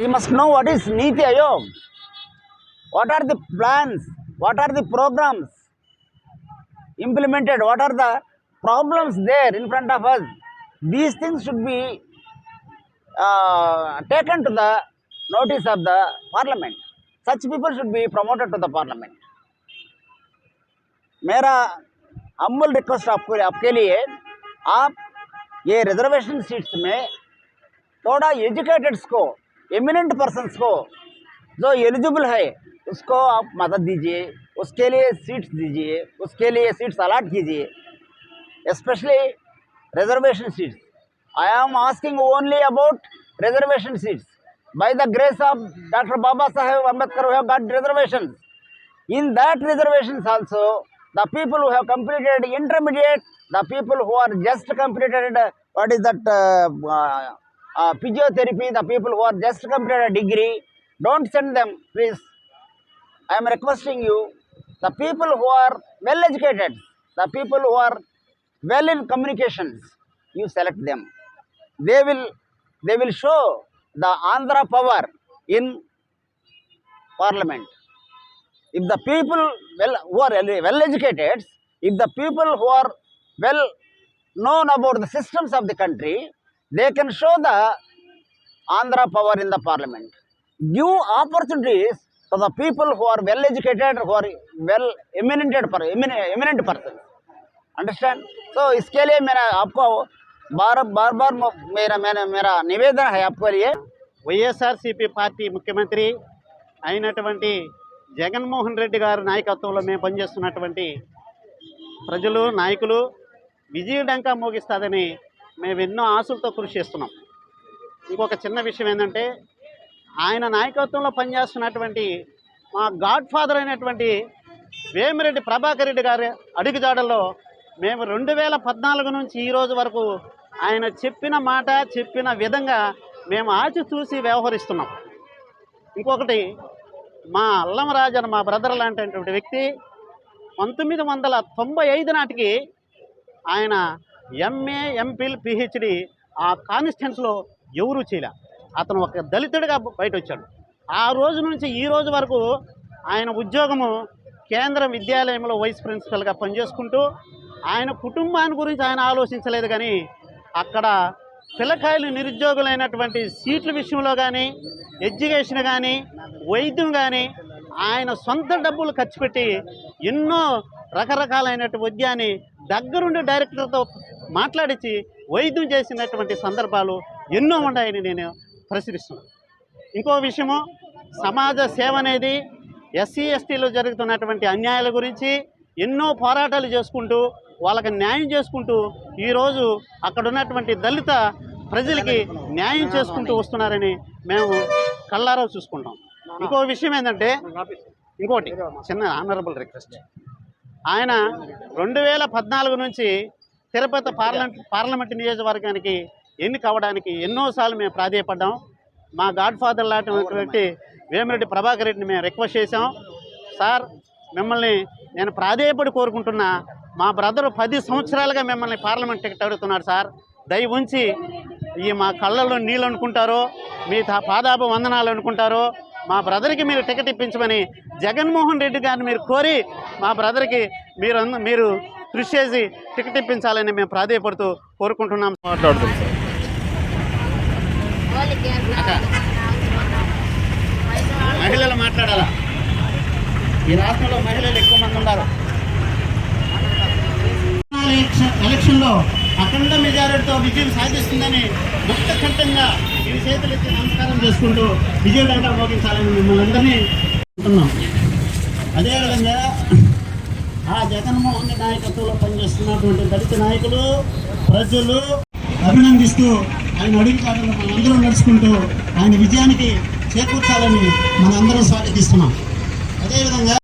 You must know what is Niti Ayog. What are the plans? What are the programs implemented? What are the problems there in front of us? These things should be uh, taken to the notice of the parliament. Such people should be promoted to the parliament. मेरा Amul request आपको आपके लिए आप ये reservation seats में थोड़ा एजुकेटेड्स को imminent persons को जो एलिजिबल है, उसको आप मदद दीजिए, उसके लिए सीट्स दीजिए, उसके लिए सीट्स अलाट कीजिए specially reservation seats I am asking only about reservation seats by the grace of doctor Baba Saheb Ambedkar who have reservation in that reservation also the people who have completed intermediate the people who are just completed what is that uh, physiotherapy, the people who are just completed a degree, don't send them, please. I am requesting you, the people who are well educated, the people who are well in communications, you select them. They will, they will show the Andhra power in parliament. If the people well who are well educated, if the people who are well known about the systems of the country, they can show the Andhra power in the parliament. Give opportunities to the people who are well educated, who are well eminent, per- eminent, eminent persons. Understand तो इसके लिए मेरा आपको बार बार बार म- मेरा मेरा मेरा निवेदन है आपके लिए వైఎస్ఆర్సీపీ పార్టీ ముఖ్యమంత్రి అయినటువంటి జగన్మోహన్ రెడ్డి గారి నాయకత్వంలో మేము పనిచేస్తున్నటువంటి ప్రజలు నాయకులు విజయడంకా మోగిస్తుందని మేము ఎన్నో ఆశలతో కృషి చేస్తున్నాం. ఇంకొక చిన్న విషయం ఏంటంటే ఆయన నాయకత్వంలో పనిచేస్తున్నటువంటి మా గాడ్ ఫాదర్ అయినటువంటి వేమిరెడ్డి ప్రభాకర్ రెడ్డి గారి అడుగుజాడల్లో మేము రెండు వేల పద్నాలుగు నుంచి ఈ రోజు వరకు ఆయన చెప్పిన మాట చెప్పిన విధంగా మేము ఆచి చూసి వ్యవహరిస్తున్నాం. ఇంకొకటి మా అల్లం మా బ్రదర్ లాంటి వ్యక్తి పంతొమ్మిది వందల తొంభై ఐదు నాటికి ఆయన ఎంఏ ఎంపీల్ పిహెచ్డి ఆ కాన్స్టిట్యూన్స్లో ఎవరూ చేయలే. అతను ఒక దళితుడిగా బయట వచ్చాడు ఆ రోజు నుంచి ఈ రోజు వరకు ఆయన ఉద్యోగము కేంద్ర విద్యాలయంలో వైస్ ప్రిన్సిపల్గా పనిచేసుకుంటూ ఆయన కుటుంబాన్ని గురించి ఆయన ఆలోచించలేదు కానీ అక్కడ పిల్లకాయలు నిరుద్యోగులైనటువంటి సీట్ల విషయంలో కానీ ఎడ్యుకేషన్ కానీ వైద్యం కానీ ఆయన సొంత డబ్బులు ఖర్చు పెట్టి ఎన్నో రకరకాలైనటువంటి వైద్యాన్ని దగ్గరుండి డైరెక్టర్తో మాట్లాడించి వైద్యం చేసినటువంటి సందర్భాలు ఎన్నో ఉన్నాయని నేను ప్రశ్నిస్తున్నాను. ఇంకో విషయము సమాజ సేవ అనేది ఎస్సీ ఎస్టీలో జరుగుతున్నటువంటి అన్యాయాల గురించి ఎన్నో పోరాటాలు చేసుకుంటూ వాళ్ళకి న్యాయం చేసుకుంటూ ఈరోజు అక్కడ ఉన్నటువంటి దళిత ప్రజలకి న్యాయం చేసుకుంటూ వస్తున్నారని మేము కళ్ళారా చూసుకుంటాం. ఇంకో విషయం ఏంటంటే ఇంకోటి చిన్న ఆనరబుల్ రిక్వెస్ట్ ఆయన రెండు వేల పద్నాలుగు నుంచి తిరుపతి పార్లమెంట్ పార్లమెంట్ నియోజకవర్గానికి ఎన్నిక అవ్వడానికి ఎన్నోసార్లు మేము ప్రాధేయపడ్డాం. మా గాడ్ ఫాదర్ లాంటి వేమిరెడ్డి ప్రభాకర్ రెడ్డిని మేము రిక్వెస్ట్ చేశాం. సార్ మిమ్మల్ని నేను ప్రాధేయపడి కోరుకుంటున్నా. మా బ్రదర్ పది సంవత్సరాలుగా మిమ్మల్ని పార్లమెంట్ టికెట్ అడుగుతున్నాడు సార్. దయ ఉంచి ఈ మా కళ్ళల్లో నీళ్ళు అనుకుంటారో మీ పాదాభ వందనాలు అనుకుంటారో మా బ్రదర్కి మీరు టికెట్ ఇప్పించమని జగన్మోహన్ రెడ్డి గారిని మీరు కోరి మా బ్రదర్కి మీరు మీరు కృషి చేసి టికెట్ ఇప్పించాలని మేము ప్రాధేయపడుతూ కోరుకుంటున్నాం. మాట్లాడుతుంది సార్. మహిళలు మాట్లాడాలా? ఈ రాష్ట్రంలో మహిళలు ఎక్కువ మంది ఉన్నారు. ఎలక్షన్- ఎలక్షన్లో అఖండ మెజారిటీతో విజయం సాధిస్తుందని ముక్త కంఠంగా ఈ చేతులెత్తి నమస్కారం చేసుకుంటూ విజయవంతంగా మోగించాలని మిమ్మల్ని అందరినీ అంటున్నాం అదేవిధంగా ఆ జగన్మోహన్ రెడ్డి నాయకత్వంలో పనిచేస్తున్నటువంటి దళిత నాయకులు ప్రజలు అభినందిస్తూ ఆయన అడుగుతాడని మనందరం నడుచుకుంటూ ఆయన విజయానికి చేకూర్చాలని మనందరం స్వాగతిస్తున్నాం. అదేవిధంగా